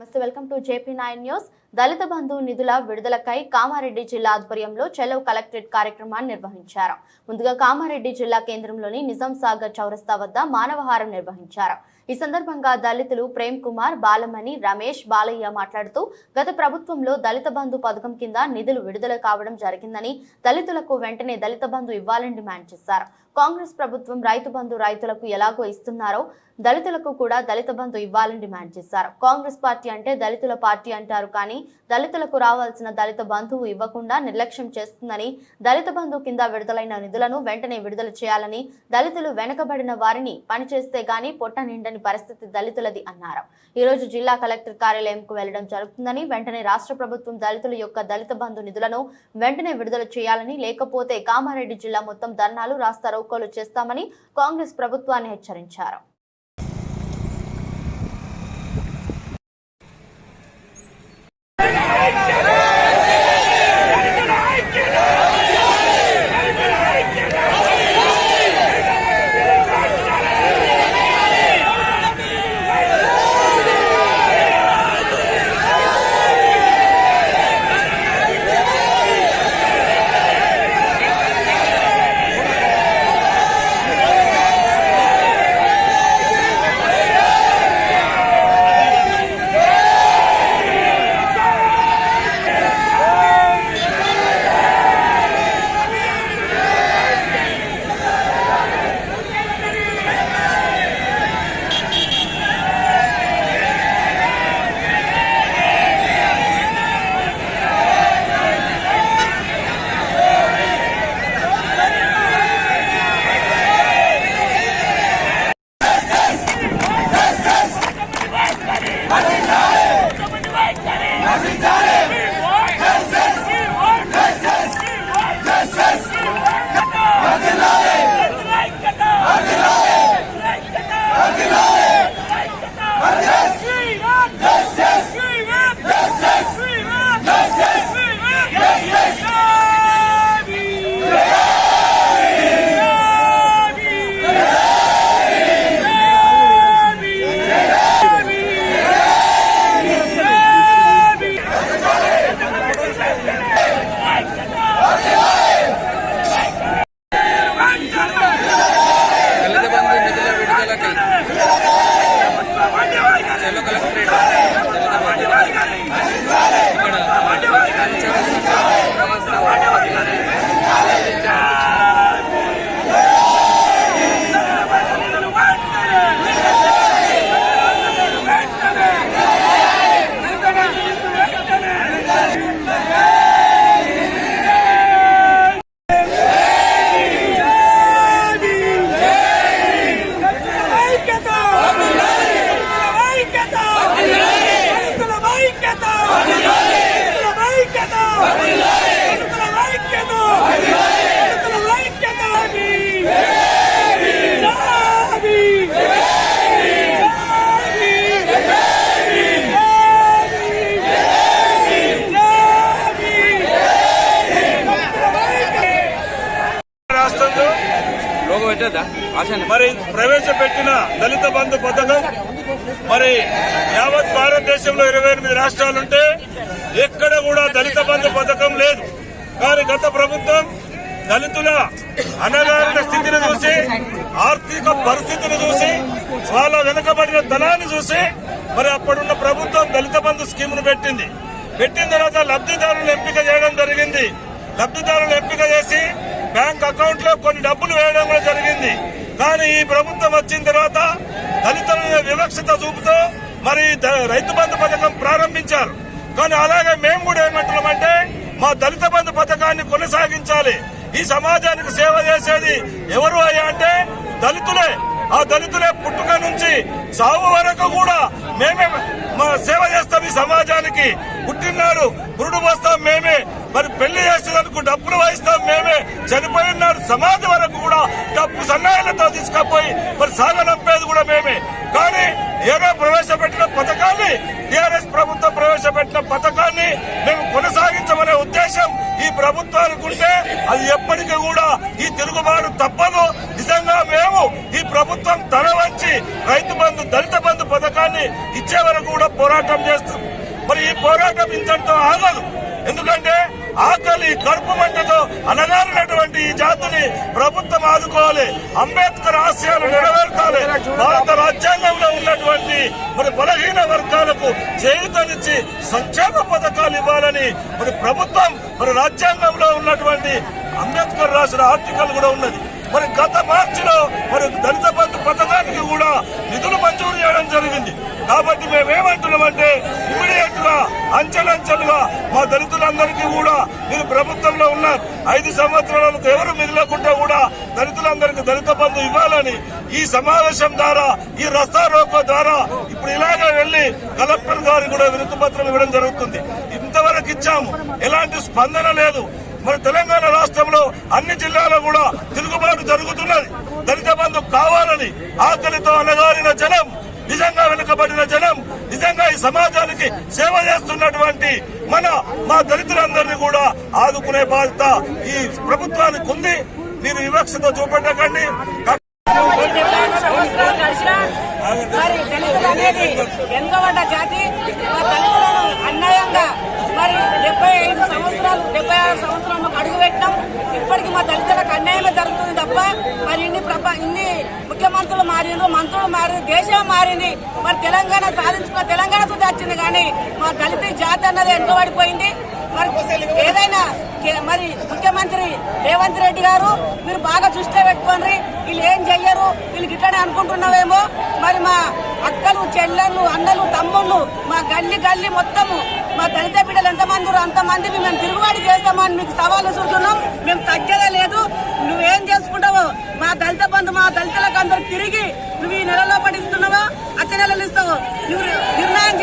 నమస్తే welcome to JP nine news. Dalit Bandhu నిధుల విడుదలకై కామారెడ్డి జిల్లా ఆధ్వర్యంలో చెలో కలెక్టరేట్ కార్యక్రమాన్ని నిర్వహించారు. ముందుగా కామారెడ్డి జిల్లా కేంద్రంలోని నిజాం సాగర్ చౌరస్తా వద్ద మానవహారం నిర్వహించారు. ఈ సందర్భంగా దళితులు ప్రేమ్ కుమార్ బాలమణి రమేష్ బాలయ్య మాట్లాడుతూ గత ప్రభుత్వంలో దళిత బంధు పథకం కింద నిధులు విడుదల కావడం జరిగిందని దళితులకు వెంటనే దళిత బంధు ఇవ్వాలని డిమాండ్ చేశారు. కాంగ్రెస్ ప్రభుత్వం రైతు బంధు రైతులకు ఎలాగో ఇస్తున్నారో దళితులకు కూడా దళిత బంధు ఇవ్వాలని డిమాండ్ చేశారు. కాంగ్రెస్ పార్టీ అంటే దళితుల పార్టీ అంటారు కానీ దళితులకు రావాల్సిన దళిత బంధువు ఇవ్వకుండా నిర్లక్ష్యం చేస్తుందని దళిత బంధు కింద విడుదలైన నిధులను వెంటనే విడుదల చేయాలని దళితులు వెనకబడిన వారిని పనిచేస్తే గాని పొట్ట నిండని పరిస్థితి దళితులది అన్నారు. ఈ రోజు జిల్లా కలెక్టర్ కార్యాలయంకు వెళ్ళడం జరుగుతుందని వెంటనే రాష్ట్ర ప్రభుత్వం దళితుల యొక్క దళిత బంధు నిధులను వెంటనే విడుదల చేయాలని లేకపోతే కామారెడ్డి జిల్లా మొత్తం ధర్నాలు రాస్తా రోకోలు చేస్తామని కాంగ్రెస్ ప్రభుత్వాన్ని హెచ్చరించారు. మరి ప్రవేశపెట్టిన దళిత బంధు పథకం మరి యావత్ భారతదేశంలో ఇరవై ఎనిమిది రాష్ట్రాలుంటే ఎక్కడ కూడా దళిత బంధు పథకం లేదు. కానీ గత ప్రభుత్వం దళితుల అనగారిన స్థితిని చూసి ఆర్థిక పరిస్థితిని చూసి వాళ్ళ వెనుకబడిన ధనాన్ని చూసి మరి అప్పుడున్న ప్రభుత్వం దళిత బంధు స్కీమ్ను పెట్టింది. పెట్టిన తర్వాత లబ్ధిదారులను ఎంపిక చేయడం జరిగింది. లబ్ధిదారులను ఎంపిక చేసి బ్యాంక్ అకౌంట్లో కొన్ని డబ్బులు వేయడం కూడా జరిగింది. కానీ ఈ ప్రభుత్వం వచ్చిన తర్వాత దళితుల వివక్షత చూపుతూ మరి ద- రైతు బంధు పథకం ప్రారంభించారు. కానీ అలాగే మేము కూడా ఏమంటున్నామంటే మా దళిత బంధు పథకాన్ని కొనసాగించాలి. ఈ సమాజానికి సేవ చేసేది ఎవరు అయ్యా అంటే దళితులే. ఆ దళితులే పుట్టుక నుంచి సావు వరకు కూడా మేమే మా సేవ చేస్తాం ఈ సమాజానికి. పుట్టినాడు పురుడు పోస్తాం మేమే. మరి పెళ్ళి చేసేదానికి డబ్బులు వాయిస్తాం మేమే. చనిపోయిన నాడు సమాధి వరకు కూడా డబ్బు సన్నాయాలతో తీసుకపోయి మరి సాగనంపేది కూడా మేమే. కానీ ఏదో ప్రవేశపెట్టిన పథకాన్ని టిఆర్ఎస్ ప్రభుత్వం ప్రవేశపెట్టిన పథకాన్ని మేము కొనసాగించమనే ఉద్దేశం ఈ ప్రభుత్వానికి ఉంటే అది ఎప్పటికీ కూడా ఈ తిరుగుబాటు తప్పదు నిజంగా మేము ఈ ప్రభుత్వం తల వంచి రైతు బంధు దళిత బంధు పథకాన్ని హామీని ఇచ్చే వరకు కూడా పోరాటం చేస్తాం మరి ఈ పోరాటం ఇంతటితో ఆగదు. ఎందుకంటే ఆకలి కడుపు మంటతో అనగారినటువంటి ఈ జాతిని ప్రభుత్వం ఆదుకోవాలి. అంబేద్కర్ ఆశయాలు నెరవేర్చాలి. భారత రాజ్యాంగంలో ఉన్నటువంటి మరి బలహీన వర్గాలకు చేయుతనిచ్చి సంక్షేమ పథకాలు ఇవ్వాలని మరి ప్రభుత్వం మరి రాజ్యాంగంలో ఉన్నటువంటి అంబేద్కర్ రాసిన ఆర్టికల్ కూడా ఉన్నది. మరి గత మార్చిలో మరి దళిత బంధు పథకానికి కూడా నిధులు మంజూరు చేయడం జరిగింది. కాబట్టి మేమేమంటున్నామంటే ఇమీడియట్గా అంచెలంచెలుగా మా దళితులందరికీ కూడా మీరు ప్రభుత్వంలో ఉన్నారు ఐదు సంవత్సరాలకు ఎవరు మిగిలకుండా కూడా దళితులందరికీ దళిత బంధు ఇవ్వాలని ఈ సమావేశం ద్వారా ఈ రస్తా రోకో ద్వారా ఇప్పుడు ఇలాగే వెళ్ళి కలెక్టర్ గారు కూడా వినతి పత్రం ఇవ్వడం జరుగుతుంది. ఇంతవరకు ఇచ్చాము. ఎలాంటి స్పందన లేదు. మరి తెలంగాణ రాష్ట్రంలో అన్ని జిల్లాలో కూడా తిరుగుబాటు జరుగుతున్నది. దళిత బంధు కావాలని ఆకలితో అనగారిన జనం నిజంగా వెనుకబడిన జనం నిజంగా ఈ సమాజానికి సేవ చేస్తున్నటువంటి మన మా దళితులందరినీ కూడా ఆదుకునే బాధ్యత ఈ ప్రభుత్వానికి ఉంది. మీరు వివక్షత చూపెట్టకండి. మరి దళితులు అనేది వెనుకబడ్డ జాతి దళితులను అన్యాయంగా మరి డెబ్బై ఐదు సంవత్సరాలు డెబ్బై ఆరు సంవత్సరాలు అడుగు పెట్టినాం ఇప్పటికీ మా దళితులకు అన్యాయమే జరుగుతుంది తప్ప మరి ఇన్ని ప్రభ ఇన్ని ముఖ్యమంత్రులు మారిండ్రు మంత్రులు మారింది దేశం మారింది. మరి తెలంగాణ సాధించుకున్న తెలంగాణ సుధా వచ్చింది కానీ మా దళిత జాతి అన్నది వెనుకబడిపోయింది మరి ఏదైనా మరి ముఖ్యమంత్రి రేవంత్ రెడ్డి గారు మీరు బాగా దృష్టిలో పెట్టుకోండి. వీళ్ళు ఏం చెయ్యరు? వీళ్ళు గిట్టనే అనుకుంటున్నావేమో. మరి మా అక్కలు చెల్లెళ్ళు అన్నలు తమ్ముళ్ళు మా గల్లి గల్లి మొత్తము మా దళిత అంత అంతమంది మేము తిరుగుబాటు చేస్తామని మీకు సవాళ్ళు చూస్తున్నాం మేము తగ్గేదే లేదు. నువ్వేం చేసుకుంటావు మా దళిత బంధు మా దళితులకు అందరు తిరిగి నువ్వు ఈ నెలలో పడిస్తున్నావా అచ్చ నెలలు ఇస్తావు? నువ్వు నిర్ణయం